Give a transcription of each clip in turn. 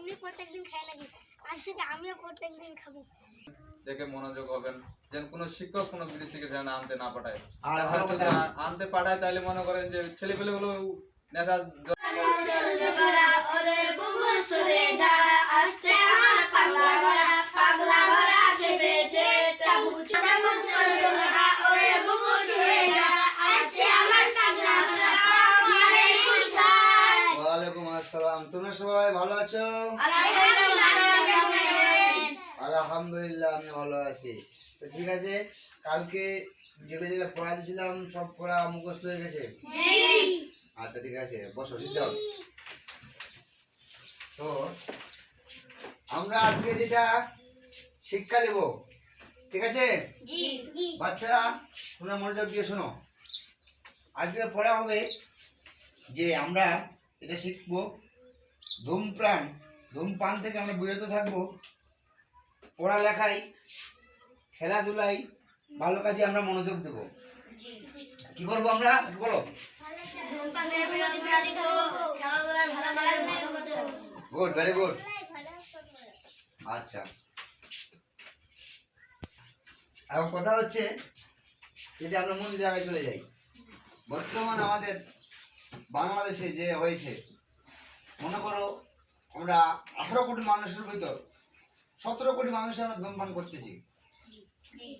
এমনি প্রত্যেকদিন খাই নাকি। আজ থেকে আমিও প্রত্যেকদিন খাব। দেখে মনোযোগ হবেন। যেন কোনো শিক্ষক কোনো বিদেশিকে যেন আনতে না পাঠায়। আর আনতে পাঠায় তাহলে মনে করেন যে ছেলে পেলেগুলো নেশা ওয়ালাইকুম সবাই ভালো আছো? আলহামদুলিল্লাহ, আমি ভালো আছি। তো ঠিক আছে, কালকে যেগুলো যেগুলো পড়া দিয়েছিলাম, সব পড়া মুখস্থ হয়ে গেছে? আচ্ছা ঠিক আছে, বসো সিদ্ধাও তো আমরা আজকে যেটা শিক্ষা নেব, ঠিক আছে? বাচ্চারা, তোমরা মনোযোগ দিয়ে শোনো। আজকে পড়া হবে যে আমরা এটা শিখব ধূমপ্রাণ ধূমপান থেকে আমরা বিরত থাকব। পড়ালেখায় খেলাধুলায় ভালো কাজে আমরা মনোযোগ দেব। কি করব আমরা? বলো। গুড ভেরি গুড আচ্ছা। এখন কথা হচ্ছে যদি আমরা মূল জায়গায় চলে যাই বর্তমান আমাদের বাংলাদেশে যে হয়েছে মনে করো, আমরা আঠারো কোটি মানুষের ভিতর সতেরো কোটি মানুষ আমরা ধূমপান করতেছি।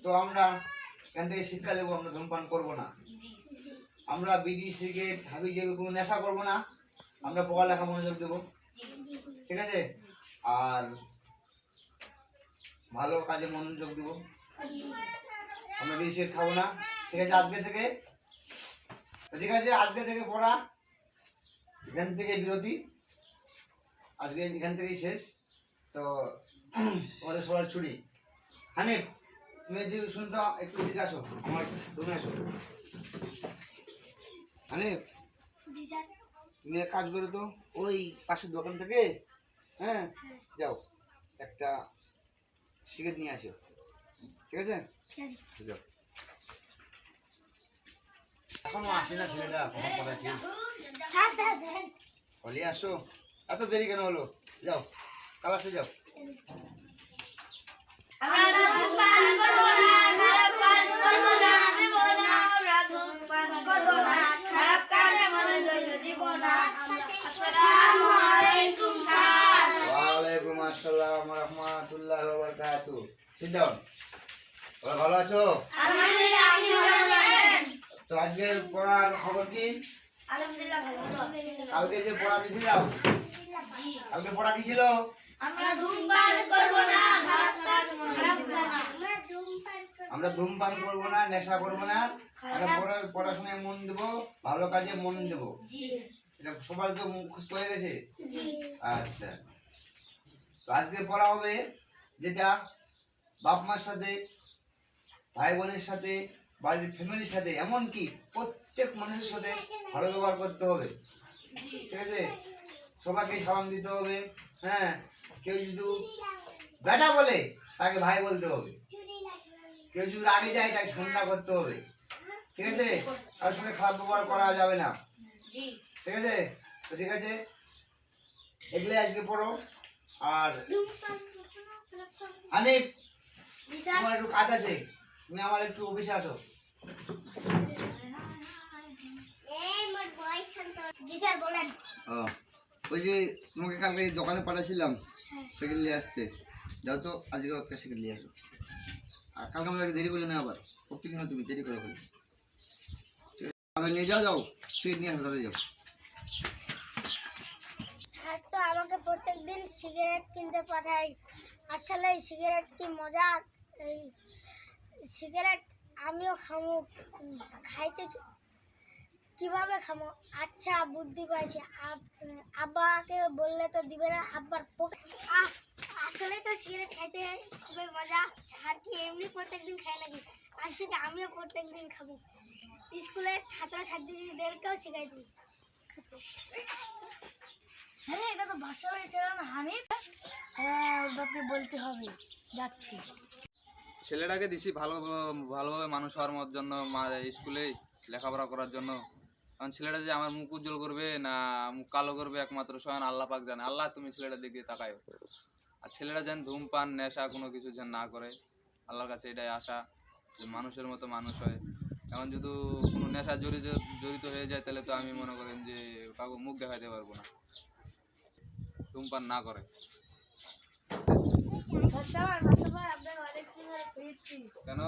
তো আমরা এখান থেকে শিক্ষা নেব, আমরা ধূমপান করব না। আমরা বিড়ি সিগারেট হাবি যাবি, কোনো নেশা করব না। আমরা পড়ালেখা মনোযোগ দেবো। ঠিক আছে? আর ভালো কাজে মনোযোগ দেবো। আমরা বিড়ি সিগারেট খাব না। ঠিক আছে, আজকে থেকে? ঠিক আছে, আজকে থেকে পড়া। এখান থেকে বিরতি। আজকে এখান থেকেই শেষ। তো তোমাদের সবার ছুটি। হানিফ তুমি যদি শুনতে একটু এদিকে আসো আমার তুমি আসো। হানিফ তুমি এক কাজ করো তো ওই পাশের দোকান থেকে হ্যাঁ যাও একটা সিগারেট নিয়ে আসো। ঠিক আছে? যাও। এখনও আসে না ছেলেটা এখনও কথা ছিল? আসো। এত দেরি কেন হলো? যাও কালাসে যাও। ওয়ালাইকুম আসসালাম রহমতুল্লাহ বারাকাতু সিট ডাউন তোমরা ভালো আছো? তো আজকের পড়ার খবর কি? কালকে যে পড়া দিয়েছিলাম জি। কালকে পড়া কি ছিল? আমরা ধূমপান করব না আমরা ধূমপান আমরা ধূমপান করব না নেশা করব না। আমরা পড়া- পড়াশোনায় মন দেবো ভালো কাজে মন দেবো। জি। এটা সবার তো মুখস্থ হয়ে গেছে? জি। আচ্ছা। তো আজকে পড়া হবে যেটা বাপ মার সাথে ভাই বোনের সাথে বাড়ির ফ্যামিলির সাথে এমনকি প্রত্যেক মানুষের সাথে ভালো ব্যবহার করতে হবে। ঠিক আছে? সবাইকে সালাম দিতে হবে হ্যাঁ? কেউ যদি বেটা বলে তাকে ভাই বলতে হবে। কেউ যদি আগে যায় তাকে ঠান্ডা করতে হবে। ঠিক আছে? তার সাথে খারাপ ব্যবহার করা যাবে না। ঠিক আছে? তো ঠিক আছে? এগুলো আজকে পড়ো। আর স্যার। তোমার একটু কাজ আছে। তুমি আমার একটু অফিসে আসো। ওই যে তোমাকে কালকে দোকানে পাঠাচ্ছিলাম হ্যাঁ। সেকেন্ড নিয়ে আসতে। যাও তো আজকে একটা সেকেন্ড নিয়ে আসো। আর কালকে আমাকে দেরি করলে না আবার। প্রত্যেকদিন তুমি? দেরি করে ফেলো তাহলে নিয়ে যাও যাও। সেকেন্ড নিয়ে আসো তাহলে যাও। তো আমাকে প্রত্যেকদিন সিগারেট কিনতে পাঠায়। আসলে সিগারেট কি মজা? এই সিগারেট আমিও খামো, খাইতে কীভাবে খামো? আচ্ছা বুদ্ধি পাইছি। আব- আব্বাকে বললে তো দিবে না, আব্বার আসলে তো সিগারেট খাইতে খুবই মজা। স্যার কি এমনি প্রত্যেকদিন খাই নাকি? আজ থেকে আমিও প্রত্যেকদিন খাব। স্কুলের ছাত্রছাত্রীদেরকেও শিখাই দিই হ্যাঁ এটা তো ভাষা হয়েছে না, হানিফ? হ্যাঁ ওটাকে বলতে হবে। যাচ্ছি। ছেলেটাকে দিছি ভালো, ভালোভাবে মানুষ হওয়ার জন্য স্কুলে লেখাপড়া করার জন্য। কারণ ছেলেটা যে আমার মুখ উজ্জ্বল করবে না মুখ কালো করবে একমাত্র স্বয়ং আল্লাহ পাক জানে। আল্লাহ তুমি ছেলেটার দিকে তাকায় আর ছেলেটা যেন ধূমপান, নেশা কোনো কিছু যেন না করে, আল্লাহর কাছে এটাই আশা যে মানুষের মতো মানুষ হয়। এখন যদি কোনো নেশা জড়িত জড়িত হয়ে যায়, তাহলে তো আমি মনে করেন যে কাউকে মুখ দেখাইতে পারব না। ধূমপান না করে ভাষাভাই ভাষাভাই আপনার অনেক দিন ধরে খুঁজছি কেন?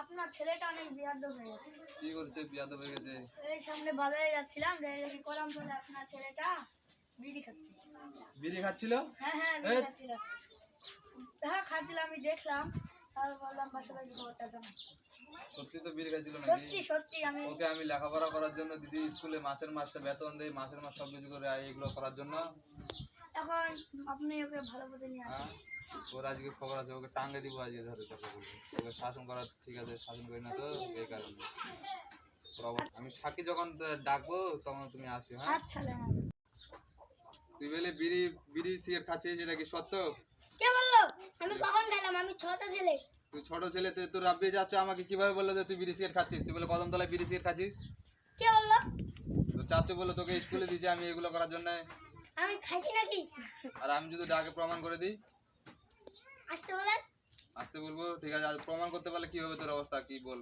আপনার ছেলেটা অনেক বিয়াদ্দ হয়ে গেছে। কি করছে বিয়াদব হয়ে গেছে। এই সামনে বাজারে যাচ্ছিলাম দেখি কলাম বলে আপনার ছেলেটা বিড়ি খাচ্ছে। বিড়ি খাচ্ছিল? হ্যাঁ হ্যাঁ বিড়ি খাচ্ছিল। হ্যাঁ খাচ্ছিলাম আমি দেখলাম। তারপর বললাম বাসাবাড়ি খবরটা জানা। সত্যি তো বিড়ি খাচ্ছিল নাকি? সত্যি আমি ওকে আমি লেখাপড়া করার জন্য দিদি স্কুলে মাসের মাসটা বেতন দেই মাসের মাস সব কিছু করে এগুলো করার জন্য। এখন আপনি ওকে ভালো পথে নিয়ে আসেন। ওর আজকে খবর আছে ওকে টাঙ্গে দিব আজকে ধরে তোকে বলব ওকে শাসন করার ঠিক আছে শাসন করি না তো এই কারণে আমি সাকি যখন ডাকবো তখন তুমি আসো হ্যাঁ? আচ্ছা তুই বলে বিড়ি বিড়ি সিগারেট খাচ্ছিস এটা কি সত্য? কে বলল? আমি কখন গেলাম? আমি ছোট ছেলে। তুই ছোট ছেলে তুই তোর রাব্বি যাচ্ছে আমাকে কীভাবে বলল যে তুই বিড়ি সিগারেট খাচ্ছিস? তুই বলে কদম তলায় বিড়ি সিগারেট খাচ্ছিস? কে বলল? তো চাচু বলে তোকে স্কুলে দিয়েছে আমি এগুলো করার জন্য। আমি খাইছি নাকি? আর আমি যদি ডাকে প্রমাণ করে দিই আসতে বলেন। আসতে বলব ঠিক আছে আজ প্রমাণ করতে পারলে কি হবে তোর অবস্থা কি বল?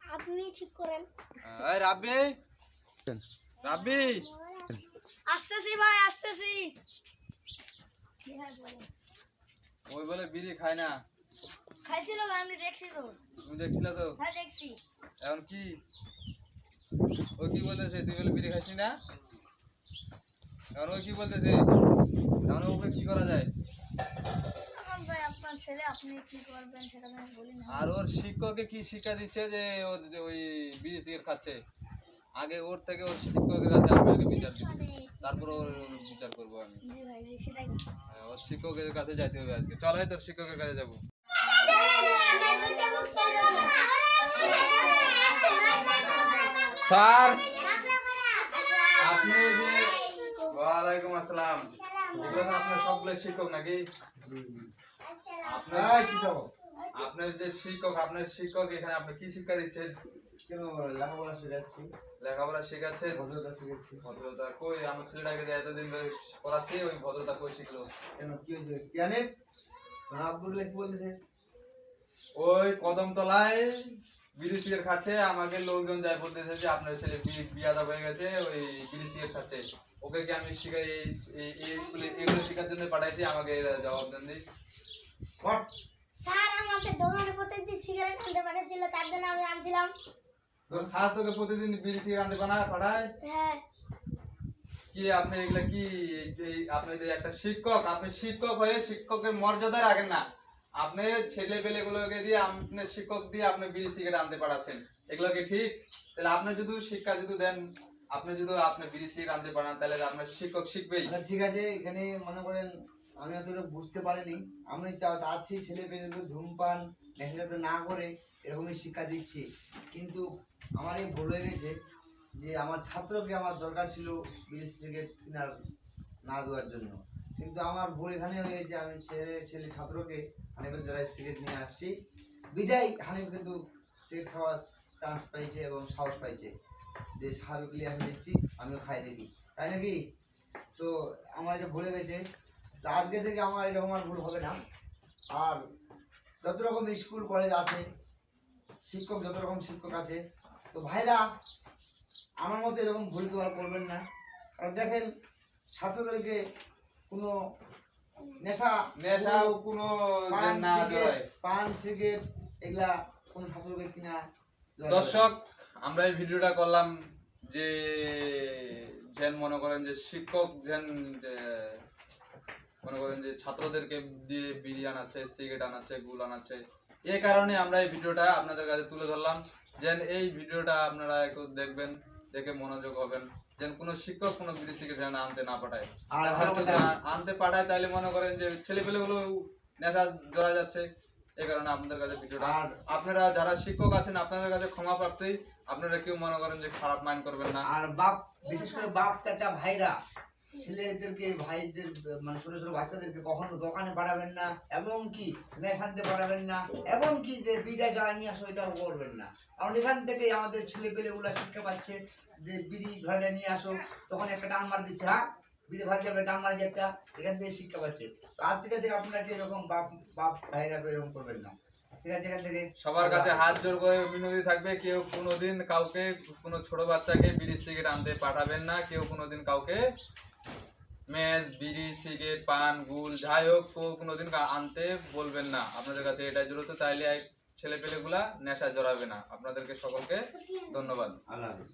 আপনি ঠিক করেন। এই রাব্বি! রাব্বি! আসতেছি ভাই আসতেছি। ওই বলে বিড়ি খায় না। খাইছিল ভাই আমি দেখছি তো। তুমি দেখছিলে তো? হ্যাঁ দেখছি। এখন কি? ও কি বলতেছে তুই বলে বিড়ি খাসনি না? এখন ও কি বলতেছে? এখন ওকে কি করা যায়? ছেলে আপনি কি করবেন সেটা তো আমি বলি না। আর ওর শিক্ষককে কি শিক্ষা দিচ্ছে যে ওর যে ওই বিড়ি সিগারেট খাচ্ছে? আগে ওর থেকে ওর শিক্ষকের কাছে আমি আগে বিচার দিচ্ছি। তারপর ওর ওর বিচার করব আমি। জি ভাই জি সেটাই। হ্যাঁ, ওর শিক্ষকের কাছে যাইতে হবে আজকে। চল তোর শিক্ষকের কাছে যাব। স্যার! আপনি যে ওয়ালাইকুম আসসালাম। এগুলো তো আপনার সবগুলো শিক্ষক নাকি? আপনার কি খবর? আপনার যে শিক্ষক আপনার শিক্ষক এখানে আপনি কি শিক্ষা দিচ্ছেন? কেন লেখাপড়া শেখাচ্ছি? লেখাপড়া শেখাচ্ছেন? ভদ্রতা শিখাচ্ছি। ভদ্রতা কই? আমার ছেলেটাকে যে এতদিন ধরে পড়াচ্ছি ওই ভদ্রতা কই শিখলো? কেন কি হয়েছে? জানেন আব্দুল্লাহ কি বলতেছে ওই কদম তলায় বিড়ি সিগারেট খাচ্ছে আমাকে লোকজন যায় বলতেছে যে আপনার ছেলে বিয়াদা হয়ে গেছে ওই বিড়ি সিগারেট খাচ্ছে। ওকে কি আমি শিখাই এই এই- স্কুলে এগুলো শেখার জন্য পাঠাইছি আমাকে এরা জবাব দেন দিই স্যার আমাকে দোকানে প্রত্যেকদিন সিগারেট আনতে পাঠাচ্ছিল তার জন্য আমি আনছিলাম। তোর স্যার তোকে প্রতিদিন বিড়ি সিগারেট আনতে পানা পাঠায়? হ্যাঁ। কি আপনি এগুলা কি এই আপনি যে একটা শিক্ষক আপনি শিক্ষক হয়ে শিক্ষকের মর্যাদা রাখেন না। আপনি ছেলে পেলে গুলোকে দিয়ে আপনি শিক্ষক দিয়ে আপনি বিড়ি সিগারেট আনতে পাঠাচ্ছেন। এগুলো কি ঠিক? তাহলে আপনি যদি শিক্ষা যদি দেন আপনি যদি আপনি বিড়ি রাঁধতে পারেন, তাহলে আপনার শিক্ষক শিখবেই। আচ্ছা ঠিক আছে, এখানে মনে করেন আমি অতটা বুঝতে পারিনি। আমি চাচ্ছি ছেলে তো ধূমপান নেশা যাতে না করে এরকমই শিক্ষা দিচ্ছি। কিন্তু আমার এই ভুল হয়ে গেছে যে আমার ছাত্রকে আমার দরকার ছিল বিড়ি সিগারেট কেনার না দেওয়ার জন্য। কিন্তু আমার ভুল এখানে হয়ে গেছে, আমি ছেলে ছেলে ছাত্রকে হানিফের দ্বারা সিগারেট নিয়ে আসছি। বিদায়, হানিফ কিন্তু সিগারেট খাওয়ার চান্স পাইছে এবং সাহস পাইছে। যে স্বাভাবিকলি আমি দিচ্ছি আমিও খাই দেখি। তাই নাকি? তো আমার এটা ভুলে গেছে। তো আজকে থেকে আমার এরকম আর ভুল হবে না। আর যত রকম স্কুল কলেজ আছে শিক্ষক যত রকম শিক্ষক আছে তো ভাইরা আমার মতো এরকম ভুল তো আর করবেন না। আর দেখেন ছাত্রদেরকে কোনো নেশা নেশা কোনো পান সিগারেট এগুলা কোনো ছাত্রকে কিনা। দর্শক আমরা এই ভিডিওটা করলাম যে যেন মনে করেন যে শিক্ষক যেন মনে করেন যে ছাত্রদেরকে দিয়ে বিড়ি আনাচ্ছে সিগারেট আনাচ্ছে গুল আনাচ্ছে। এই কারণে আমরা এই ভিডিওটা আপনাদের কাছে তুলে ধরলাম। যেন এই ভিডিওটা আপনারা একটু দেখবেন দেখে মনোযোগ হবেন। যেন কোনো শিক্ষক কোনো বিড়ি সিগারেট যেন আনতে না পাঠায়। আর আনতে পাঠায় তাহলে মনে করেন যে ছেলে পেলেগুলো নেশা ধরা যাচ্ছে। এই কারণে আপনাদের কাছে ভিডিওটা আর আপনারা যারা শিক্ষক আছেন আপনাদের কাছে ক্ষমা প্রাপ্তি। আপনারা কেউ মনে করেন যে খারাপ মাইন্ড করবেন না? আর বাপ, বিশেষ করে বাপ, চাচা, ভাইরা, ছেলেদেরকে, ভাইদের মানে ছোট ছোট বাচ্চাদেরকে কখনো দোকানে পাঠাবেন না, এবং কি নেশানতে পাঠাবেন না, এবং কি যে বিড়া জ্বালা নিয়ে আসো, এটাও করবেন না। কারণ এখান থেকেই আমাদের ছেলে পেলে গুলা শিক্ষা পাচ্ছে যে বিড়ি ঘরে নিয়ে আসো, তখন একটা টান মার দিচ্ছে হ্যাঁ? বিড়ি ভাই যাবে টান মারি একটা, এখান থেকে শিক্ষা পাচ্ছে। তো আজ থেকে থেকে আপনারা কি এরকম বাপ বাপ, ভাইরা এরকম করবেন না। সবার কাছে হাত জোর করে বিনতি থাকবে কেউ কোনোদিন কাউকে কোনো ছোট বাচ্চাকে বিড়ি সিগারেট আনতে পাঠাবেন না কেউ কোনোদিন কাউকে ম্যাচ বিড়ি সিগারেট পান গুল যাই হোক কেউ কোনোদিন আনতে বলবেন না। আপনাদের কাছে এটাই জরুরত তাইলে ছেলে পেলেগুলা নেশা জড়াবে না। আপনাদেরকে সকলকে ধন্যবাদ। আল্লাহ হাফিজ।